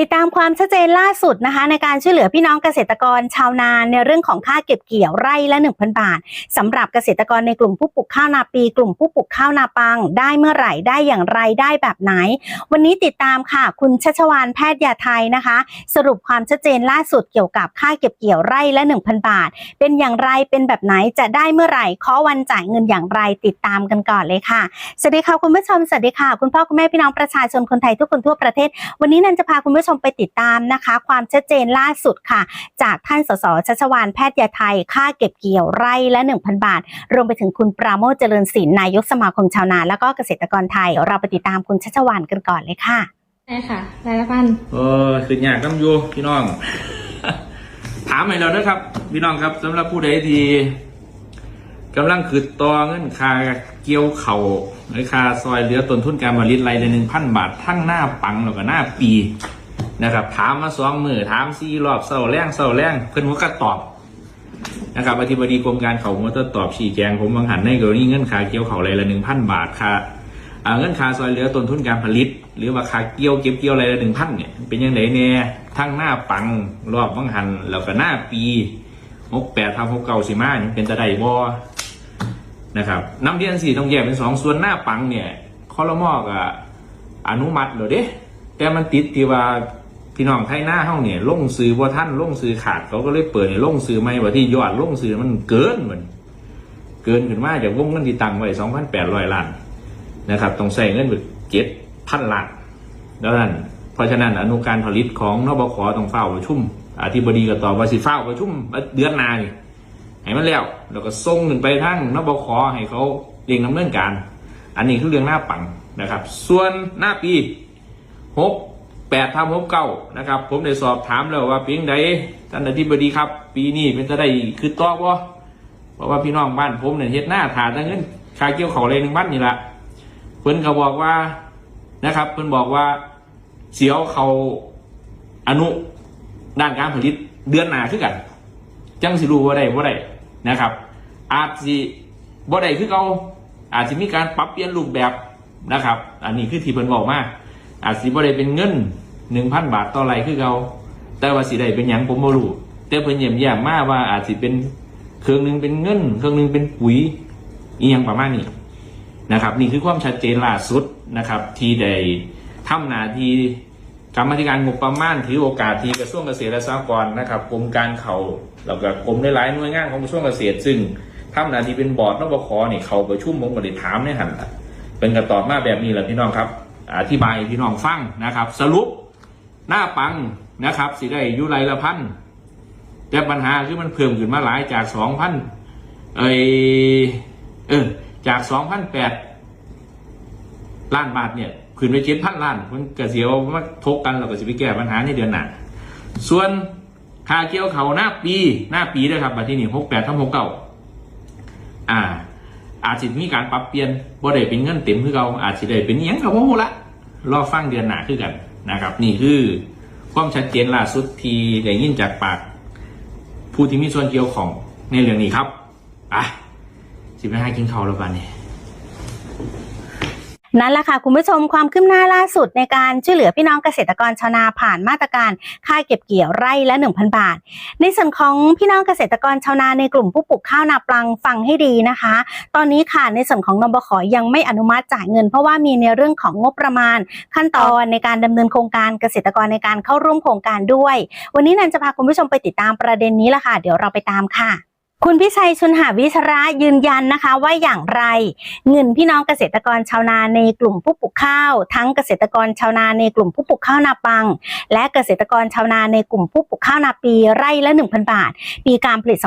ติดตามความชัดเจนล่าสุดนะคะ ในการช่วยเหลือพี่น้องเกษตรกรชาวนาในเรื่องของค่าเก็บเกี่ยวไร่ละ 1,000 บาทสำหรับเกษตรกรในกลุ่มผู้ปลูกข้าวนาปี กลุ่มผู้ปลูกข้าวนาปัง ได้เมื่อไหร่ได้อย่างไรได้แบบไหน วันนี้ติดตามค่ะ คุณชัชวานแพทย์ยาไทยนะคะ สรุปความชัดเจนล่าสุดเกี่ยวกับค่าเก็บเกี่ยวไร่ละ 1,000 บาท เป็นอย่างไรเป็นแบบไหนจะได้เมื่อไหร่ขอวันจ่ายเงินอย่างไรติดตามกันก่อนเลยค่ะสวัสดีค่ะคุณผู้ชมสวัสดีค่ะ คุณพ่อคุณแม่พี่น้องประชาชนคนไทยทุกคนทั่วประเทศ วันนี้นันจะพาคุณผู้ชมไปติดตามนะคะ ความชัดเจนล่าสุดค่ะ จากท่านสสชัชวานแพทย์ยาไทย ค่าเก็บเกี่ยวไร่ละ 1,000 บาท รวมไปถึงคุณปราโมชเจริญศิลป์นายกสมาคมชาวนา แล้วก็เกษตรกรไทย เราไปติดตามคุณชัชวานกันก่อนเลยค่ะใช่ค่ะรายละพันเออคือยากน้ำอยูพี่น้อง ถามให้เรานะครับ พี่น้องครับสำหรับผู้ใดที่กำลังขืดต่อเงินค่าเกี่ยวเข่าหรือค่าซอยเหลือต้นทุนการผลิตไรละหนึ่งพันบาท ทั้งหน้าปังแล้วก็หน้าปี นะครับ ถามมาสองมือถามสี่รอบเศร้าแรงเศร้าแรงเพิ่นหัวก็ตอบนะครับอธิบดีกรมการเขามอเตอร์ตอบชี้แจงผมบางหันในกรณีเงินค่าเกี่ยวเขาอะไรละหนึ่งพันบาทค่าอ่าเงินค่าซอยเหลือต้นทุนการผลิต หรือว่าคาเกี่ยวเก็บเกี่ยวอะไรละหนึ่งพันเนี่ยเป็นยังไงเนี่ยทั้งหน้าปังรอบบังหันแล้วก็หน้าปีหกแปดทำหกเก้าสิมาเนี่ยเป็นตะไดบอนะครับน้ำเรียนสี่ต้องแยกเป็นสองส่วนหน้าปังเนี่ยคอรมอกอะอนุมัติเหรอเด้แต่มันติดที่ว่า พี่น้องไทยหน้าเฮาเนี่ยลงซื้อว่าท่านลงซื้อขาดเขาก็เลยเปิดเนี่ยลงซื้อไม่ว่าที่ยอดลงซื้อมันเกินเหมือนเกินขึ้นมาจากวงเงินที่ตั้งไว้สองพันแปดร้อยล้านนะครับต้องใส่เงินแบบเจ็ดพันล้านแล้วนั้นเพราะฉะนั้นอนุการผลิตของนบขต้องเฝ้าประชุมอธิบดีก็ตอบว่าสิเฝ้าประชุมเดือนหนานี่ให้มันแล้วแล้วก็ส่งเงินไปทั้งนบขให้เขาเรียงดำเนินการ อันนี้คือเรื่องหน้าปังนะครับ ส่วนหน้าปีหก แปดทำหกเก้านะครับ ผมได้สอบถามแล้วว่าเพียงใดท่านอธิบดีครับ ปีนี้เป็นจะได้คือตอบ่เพราะว่าพี่น้องบ้านผมเนี่ยเฮ็ดหน้าถาดเงินคาเกี่ยวเขาเลยหนึ่งบ้านนี่แหละเพิ่นก็บอกว่านะครับ เพิ่นบอกว่าเสียวเขาอนุด้านการผลิตเดือนหน้าคือกัน จังสิรู้ว่าได้ว่าได้นะครับ อาจสิบ่ได้คือเขาอาจจะมีการปรับเปลี่ยนรูปแบบนะครับ อันนี้คือที่เพิ่นบอกมา อาจสิบ่ได้เป็นเงินหนึ่งพันบาทต่อไรคือเขาแต่ว่าสิได้เป็นหยังผมบ่รู้แต่เพิ่นเยี่ยมแย้มมาว่าอาจสิเป็นเครื่องหนึงเป็นเงิน เครื่องหนึงเป็นปุ๋ยอีหยังประมาณนี้นะครับ นี่คือความชัดเจนล่าสุดนะครับ ที่ได้ทำหนาทีกรรมธิการงบประมาณถือโอกาสที่กระทรวงเกษตรและสหกรณ์นะครับกรมการเขาแล้วก็กรมหลายๆหน่วยงานของกระทรวงเกษตร ซึ่งทำหนาทีเป็นบอร์ดนบคเนี่ยเขาประชุมผมก็ได้ถามในหันเป็นกระตอบมาแบบนี้แหละพี่น้องครับ อธิบายพี่น้องฟังนะครับ สรุปหน้าปังนะครับสิได้ยุไรละพันแต่ปัญหาคือมันเพิ่มขึ้นมาหลายจากสองพันเอยเออจากสองพันแปดล้านบาทเนี่ยขึ้นไปเจ็ดพันล้านมันกระเสียวมาทกกันเราก็จะไปแก้ปัญหาในเดือนหน้าส่วนค่าเกี่ยวเขาหน้าปีหน้าปีด้วยครับบัดที่นี่หกแปดทั้งหกเก้าอ่า อาจจะมีการปรับเปลี่ยนบ่ได้เป็นเงินเต็มคือเราอาจจะได้เป็นยังกับว่าละรอฟังเดือนหน้าคือกันนะครับ นี่คือความชัดเจนล่าสุดที่ได้ยินจากปาก ผู้ที่มีส่วนเกี่ยวของในเรื่องนี้ครับอะสิบห้ากินข้าวแล้วบ้านเนี่ย นั่นแหละค่ะคุณผู้ชมความคืบหน้าล่าสุดในการช่วยเหลือพี่น้องเกษตรกรชาวนาผ่านมาตรการค่าเก็บเกี่ยวไร่ละ 1,000 บาท ในส่วนของพี่น้องเกษตรกรชาวนาในกลุ่มผู้ปลูกข้าวนาปลังฟังให้ดีนะคะ ตอนนี้ค่ะในส่วนของนบขยังไม่อนุมัติจ่ายเงิน เพราะว่ามีในเรื่องของงบประมาณ ขั้นตอนในการดำเนินโครงการเกษตรกรในการเข้าร่วมโครงการด้วย วันนี้นันจะพาคุณผู้ชมไปติดตามประเด็นนี้ละค่ะ เดี๋ยวเราไปตามค่ะ คุณพิชัยชุนหาวิชระยืนยันนะคะว่าอย่างไร เงินพี่น้องเกษตรกรชาวนาในกลุ่มผู้ปลูกข้าว ทั้งเกษตรกรชาวนาในกลุ่มผู้ปลูกข้าวนาปัง และเกษตรกรชาวนาในกลุ่มผู้ปลูกข้าวนาปีไร่ละ 1,000 บาท ปีการผลิต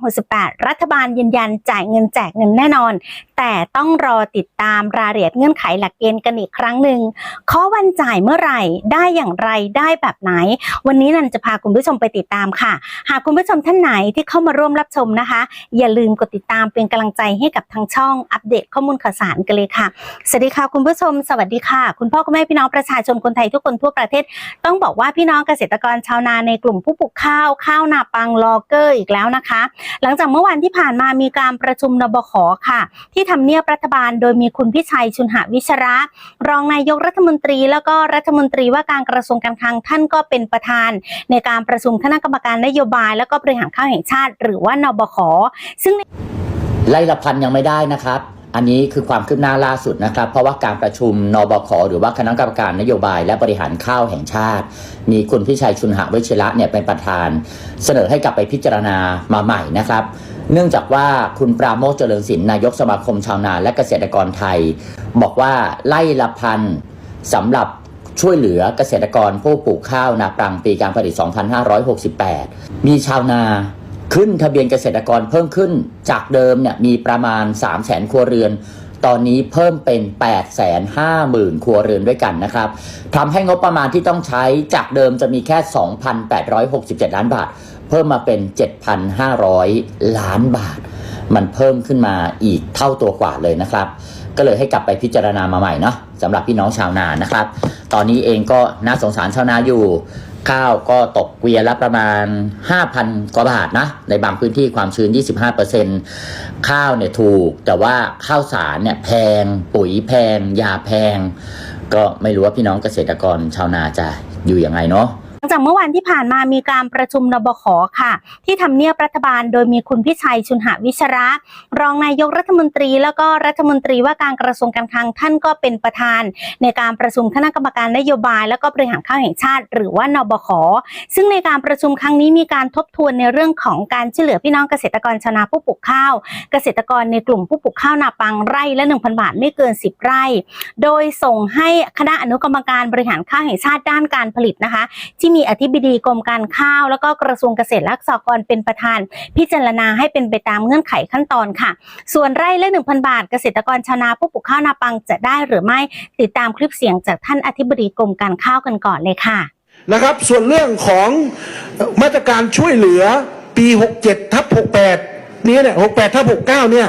2568 รัฐบาลยืนยันจ่ายเงินแจกเงินแน่นอน แต่ต้องรอติดตามรายละเอียดเงื่อนไขหลักเกณฑ์กันอีกครั้งหนึ่งข้อวันจ่ายเมื่อไหร่ได้อย่างไรได้แบบไหน วันนี้นันจะพาคุณผู้ชมไปติดตามค่ะ หากคุณผู้ชมท่านไหนที่เข้ามาร่วมรับชมมนะคะ อย่าลืมกดติดตามเป็นกำลังใจให้กับทางช่องอัปเดตข้อมูลข่าวสารกันเลยค่ะสวัสดีค่ะคุณผู้ชม สวัสดีค่ะ คุณพ่อคุณแม่พี่น้องประชาชนคนไทยทุกคนทั่วประเทศ ต้องบอกว่าพี่น้องเกษตรกรชาวนาในกลุ่มผู้ปลูกข้าวข้าวนาปังลอเกอร์อีกแล้วนะคะ หลังจากเมื่อวันที่ผ่านมามีการประชุมนบขค่ะ ที่ทำเนียบรัฐบาล โดยมีคุณพิชัยชุนหวิชระ รองนายกรัฐมนตรีแล้วก็รัฐมนตรีว่าการกระทรวงการคลังท่านก็เป็นประธาน ในการประชุมคณะกรรมการนโยบาย แล้วก็บริหารข้าวแห่งชาติ หรือว่านบขซึ่งไล่ละพันยังไม่ได้นะครับ อันนี้คือความคืบหน้าล่าสุดนะครับ เพราะว่าการประชุมนบคหรือว่าคณะกรรมการนโยบายและบริหารข้าวแห่งชาติ มีคุณพิชัยชุนหะวิชระเนี่ยเป็นประธาน เสนอให้กลับไปพิจารณามาใหม่นะครับ เนื่องจากว่าคุณปราโมชเจริญศิลป์นายกสมาคมชาวนาและเกษตรกรไทย บอกว่าไล่ละพันสำหรับช่วยเหลือเกษตรกรผู้ปลูกข้าวนาปรังปีการผลิต 2568 มีชาวนา ขึ้นทะเบียนเกษตรกรเพิ่มขึ้นจากเดิมเนี่ยมีประมาณ 3 0 0แสนครัวเรือน ตอนนี้เพิ่มเป็น 8 5 0 0 0 0 ครัวเรือนด้วยกันนะครับทำให้งบประมาณที่ต้องใช้จากเดิมจะมีแค่ 2,867 ล้านบาท เพิ่มมาเป็น 7,500 ล้านบาท มันเพิ่มขึ้นมาอีกเท่าตัวกว่าเลยนะครับ ก็เลยให้กลับไปพิจารณามาใหม่เนาะสำหรับพี่น้องชาวนานะครับ ตอนนี้เองก็น่าสงสารชาวนาอยู่ ข้าวก็ตกเกวียนละประมาณ 5,000 กว่าบาทนะ ในบางพื้นที่ความชื้น 25%ข้าวเนี่ยถูก แต่ว่าข้าวสารเนี่ยแพง ปุ๋ยแพง ยาแพง ก็ไม่รู้ว่าพี่น้องเกษตรกรชาวนาจะอยู่ยังไงเนาะ จากเมื่อวันที่ผ่านมามีการประชุมนบขค่ะ ที่ทำเนียบรัฐบาล โดยมีคุณพิชัยชุนหวิชระ รองนายกรัฐมนตรีแล้วก็รัฐมนตรีว่าการกระทรวงการคลังท่านก็เป็นประธาน ในการประชุมคณะกรรมการนโยบาย แล้วก็บริหารข้าวแห่งชาติ หรือว่านบขซึ่งในการประชุมครั้งนี้มีการทบทวนในเรื่องของการช่วยเหลือพี่น้องเกษตรกรชาวนาผู้ปลูกข้าว เกษตรกรในกลุ่มผู้ปลูกข้าวนาปังไร่ละ1,000บาทไม่เกิน 10 ไร่ โดยส่งให้คณะอนุกรรมการบริหารข้าวแห่งชาติด้านการผลิตนะคะ ที่มีอธิบดีกรมการข้าว แล้วก็กระทรวงเกษตรและสหกรณ์เป็นประธาน พิจารณาให้เป็นไปตามเงื่อนไขขั้นตอนค่ะ ส่วนไร่ละ1,000 บาท เกษตรกรชาวนาผู้ปลูกข้าวนาปังจะได้หรือไม่ติดตามคลิปเสียงจากท่านอธิบดีกรมการข้าวกันก่อนเลยค่ะนะครับ ส่วนเรื่องของมาตรการช่วยเหลือปี 67ทับ68 นี้เนี่ย68ทับ69 เนี่ย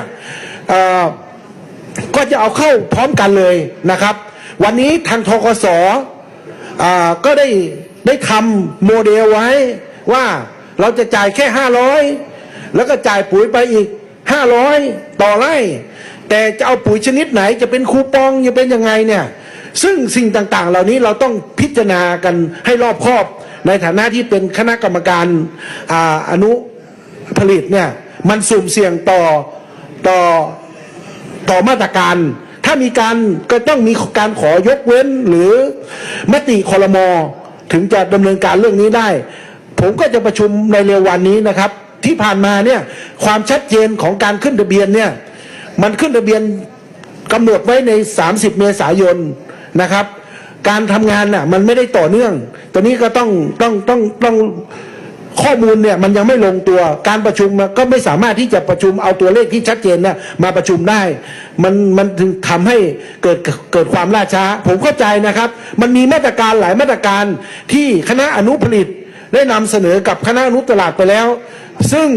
เออก็จะเอาเข้าพร้อมกันเลยนะครับ วันนี้ทางทกสอ่าก็ได้ ได้ทำโมเดลไว้ว่าเราจะจ่ายแค่500แล้วก็จ่ายปุ๋ยไปอีก500ต่อไร่ แต่จะเอาปุ๋ยชนิดไหนจะเป็นคูปองจะเป็นยังไงเนี่ย ซึ่งสิ่งต่างๆ เหล่านี้เราต้องพิจารณากันให้รอบคอบ ในฐานะที่เป็นคณะกรรมการออนุผลิตเนี่ยมันสุ่มเสี่ยงต่อต่อต่อมาตรการ ถ้ามีการก็ต้องมีการขอยกเว้นหรือมติคอรมอ ถึงจะดำเนินการเรื่องนี้ได้ ผมก็จะประชุมในเร็ววันนี้นะครับ ที่ผ่านมาเนี่ยความชัดเจนของการขึ้นทะเบียนเนี่ยมันขึ้นทะเบียนกำหนดไว้ใน 30 เมษายนนะครับ การทำงานน่ะมันไม่ได้ต่อเนื่อง ตอนนี้ก็ต้องต้องต้องต้อง ข้อมูลเนี่ยมันยังไม่ลงตัวการประชุมก็ไม่สามารถที่จะประชุมเอาตัวเลขที่ชัดเจนน่ะมาประชุมได้ มันมันถึงทำให้เกิดเกิดความล่าช้า ผมเข้าใจนะครับ มันมีมาตรการหลายมาตรการที่คณะอนุผลิตได้นำเสนอกับคณะอนุตลาดไปแล้ว ซึ่ง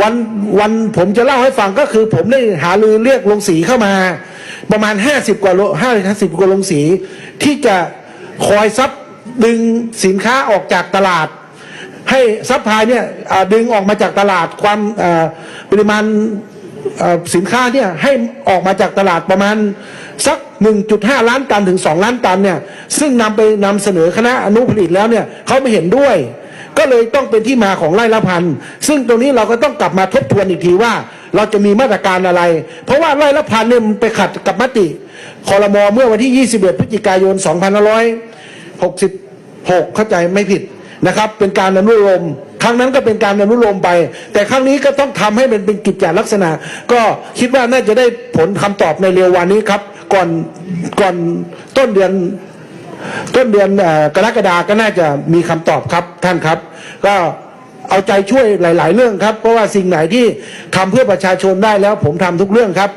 วันวันผมจะเล่าให้ฟังก็คือ ผมได้หาลือเรียกลงสีเข้ามา ประมาณ 50 กว่าโลห้าสิบกว่าลงสีที่จะคอยซับดึงสินค้าออกจากตลาด ให้ซัพพลายเนี่ยดึงออกมาจากตลาดความปริมาณสินค้าเนี่ยให้ออกมาจากตลาดประมาณสัก 1.5 ล้านตันถึง 2 ล้านตันเนี่ยซึ่งนำไปนำเสนอคณะอนุผลิตแล้วเนี่ยเขาไม่เห็นด้วย ก็เลยต้องเป็นที่มาของไร่ละพันซึ่งตรงนี้เราก็ต้องกลับมาทบทวนอีกทีว่า เราจะมีมาตรการอะไร เพราะว่าไร่ละพันเนี่ยมันไปขัดกับมติคอรมอเมื่อวันที่ 21 พฤศจิกายน 2566 เข้าใจไม่ผิด นะครับ เป็นการอนุโลมครั้งนั้นก็เป็นการอนุโลมไป แต่ครั้งนี้ก็ต้องทำให้มันเป็นกิจจลักษณะ ก็คิดว่าน่าจะได้ผลคำตอบในเร็ววันนี้ครับ ก่อนก่อนต้นเดือนต้นเดือนกรกฎาก็น่าจะมีคำตอบครับท่านครับ ก็เอาใจช่วยหลาย ๆ เรื่องครับ เพราะว่าสิ่งไหนที่ทำเพื่อประชาชนได้แล้วผมทำทุกเรื่องครับ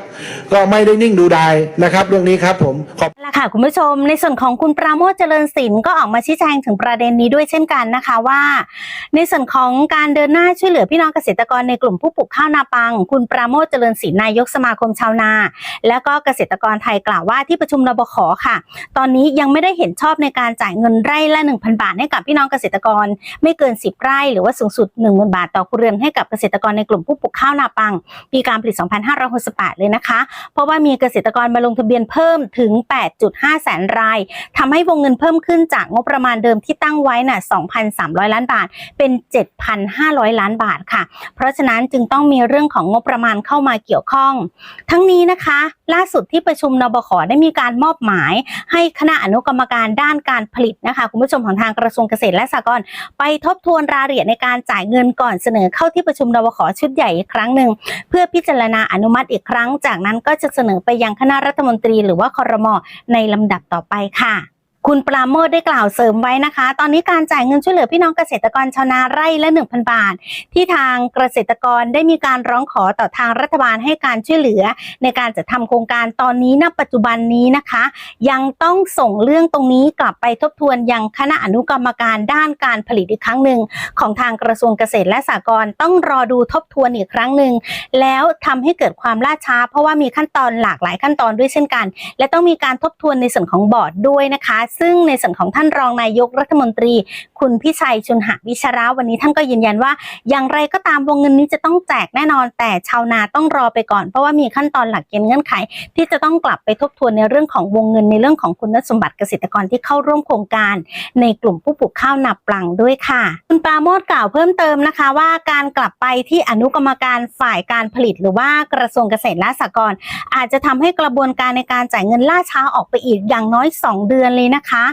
ก็ไม่ได้นิ่งดูดายนะครับ เรื่องนี้ครับผมขอบ ค่ะคุณผู้ชมในส่วนของคุณปราโมทเจริญศิลป์ก็ออกมาชี้แจงถึงประเด็นนี้ด้วยเช่นกันนะคะว่า ในส่วนของการเดินหน้าช่วยเหลือพี่น้องเกษตรกรในกลุ่มผู้ปลูกข้าวนาปัง คุณปราโมทเจริญศิลป์นายกสมาคมชาวนา แล้วก็เกษตรกรไทยกล่าวว่าที่ประชุมรบขค่ะ ตอนนี้ยังไม่ได้เห็นชอบในการจ่ายเงินไร่ละ 1,000 บาทให้กับพี่น้องเกษตรกร ไม่เกิน 10 ไร่ หรือว่าสูงสุด 10,000 บาทต่อครัวเรือนให้กับเกษตรกรในกลุ่มผู้ปลูกข้าวนาปัง ปีการผลิต 2568 เลยนะคะ เพราะว่ามีเกษตรกรมาลงทะเบียนเพิ่มถึง8.5แสนรายทำให้วงเงินเพิ่มขึ้นจากงบประมาณเดิมที่ตั้งไว้น่ะ 2,300 ล้านบาท เป็น 7,500 ล้านบาทค่ะ เพราะฉะนั้นจึงต้องมีเรื่องของงบประมาณเข้ามาเกี่ยวข้อง ทั้งนี้นะคะ ล่าสุดที่ประชุมนบขได้มีการมอบหมาย ให้คณะอนุกรรมการด้านการผลิตนะคะ คุณผู้ชมของทางกระทรวงเกษตรและสหกรณ์ไปทบทวนรายละเอียดในการจ่ายเงินก่อนเสนอเข้าที่ประชุมนบขชุดใหญ่อีกครั้งหนึ่งเพื่อพิจารณาอนุมัติอีกครั้ง จากนั้นก็จะเสนอไปยังคณะรัฐมนตรีหรือว่าคอรมอในลำดับต่อไปค่ะ คุณปราโมทได้กล่าวเสริมไว้นะคะ ตอนนี้การจ่ายเงินช่วยเหลือพี่น้องเกษตรกรชาวนาไร่ละ 1,000 บาท ที่ทางเกษตรกรได้มีการร้องขอต่อทางรัฐบาลให้การช่วยเหลือ ในการจัดทำโครงการตอนนี้ณปัจจุบันนี้นะคะ ยังต้องส่งเรื่องตรงนี้กลับไปทบทวนยังคณะอนุกรรมการด้านการผลิตอีกครั้งหนึ่งของทางกระทรวงเกษตรและสหกรณ์ต้องรอดูทบทวนอีกครั้งหนึ่งแล้วทำให้เกิดความล่าช้า เพราะว่ามีขั้นตอนหลากหลายขั้นตอนด้วยเช่นกัน และต้องมีการทบทวนในส่วนของบอร์ดด้วยนะคะซึ่งในส่วนของท่านรองนายกรัฐมนตรี คุณพิชัยชุนหวิชระวันนี้ท่านก็ยืนยันว่า อย่างไรก็ตามวงเงินนี้จะต้องแจกแน่นอน แต่ชาวนาต้องรอไปก่อนเพราะว่ามีขั้นตอนหลักเกณฑ์เงื่อนไข ที่จะต้องกลับไปทบทวนในเรื่องของวงเงินในเรื่องของคุณสมบัติเกษตรกรที่เข้าร่วมโครงการ ในกลุ่มผู้ปลูกข้าวนาปลังด้วยค่ะ คุณปราโมทกล่าวเพิ่มเติมนะคะว่าการกลับไปที่อนุกรรมการฝ่ายการผลิต หรือว่ากระทรวงเกษตรและสหกรณ์อาจจะทำให้กระบวนการในการจ่ายเงินล่าช้าออกไปอีกอย่างน้อย 2 เดือนเลยนะคะ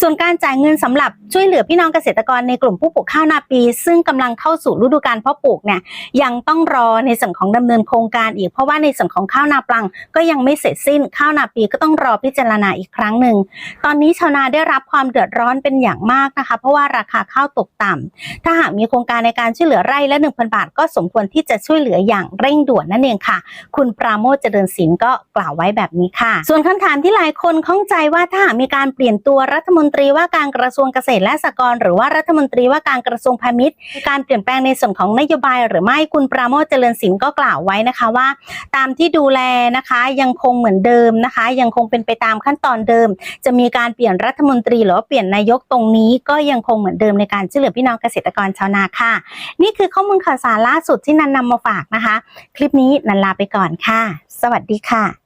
ส่วนการจ่ายเงินสำหรับช่วยเหลือพี่น้องเกษตรกรในกลุ่มผู้ปลูกข้าวนาปี ซึ่งกำลังเข้าสู่ฤดูกาลเพาะปลูกเนี่ยยังต้องรอในส่วนของดำเนินโครงการอีก เพราะว่าในส่วนของข้าวนาปลังก็ยังไม่เสร็จสิ้นข้าวนาปีก็ต้องรอพิจารณาอีกครั้งหนึ่งตอนนี้ชาวนาได้รับความเดือดร้อนเป็นอย่างมากนะคะ เพราะว่าราคาข้าวตกต่ำถ้าหากมีโครงการในการช่วยเหลือไร่ละ 1,000 บาท ก็สมควรที่จะช่วยเหลืออย่างเร่งด่วนนั่นเองค่ะ คุณปราโมทเจริญศิลป์ก็กล่าวไว้แบบนี้ค่ะ ส่วนคำถามที่หลายคนข้องใจว่าถ้าหากมีการเปลี่ยนตัวรัฐมนตรีว่าการกระทรวงเกษตรและสหกรณ์หรือว่ารัฐมนตรีว่าการกระทรวงพาณิชย์ การเปลี่ยนแปลงในส่วนของนโยบาย หรือไม่คุณปราโมทเจริญศิลป์ก็กล่าวไว้นะคะว่า ตามที่ดูแลนะคะยังคงเหมือนเดิมนะคะ ยังคงเป็นไปตามขั้นตอนเดิม จะมีการเปลี่ยนรัฐมนตรีหรือว่าเปลี่ยนนายกตรงนี้ ก็ยังคงเหมือนเดิมในการช่วยเหลือพี่น้องเกษตรกรชาวนาค่ะ นี่คือข้อมูลข่าวสารล่าสุดที่นันนำมาฝากนะคะ คลิปนี้นันลาไปก่อนค่ะ สวัสดีค่ะ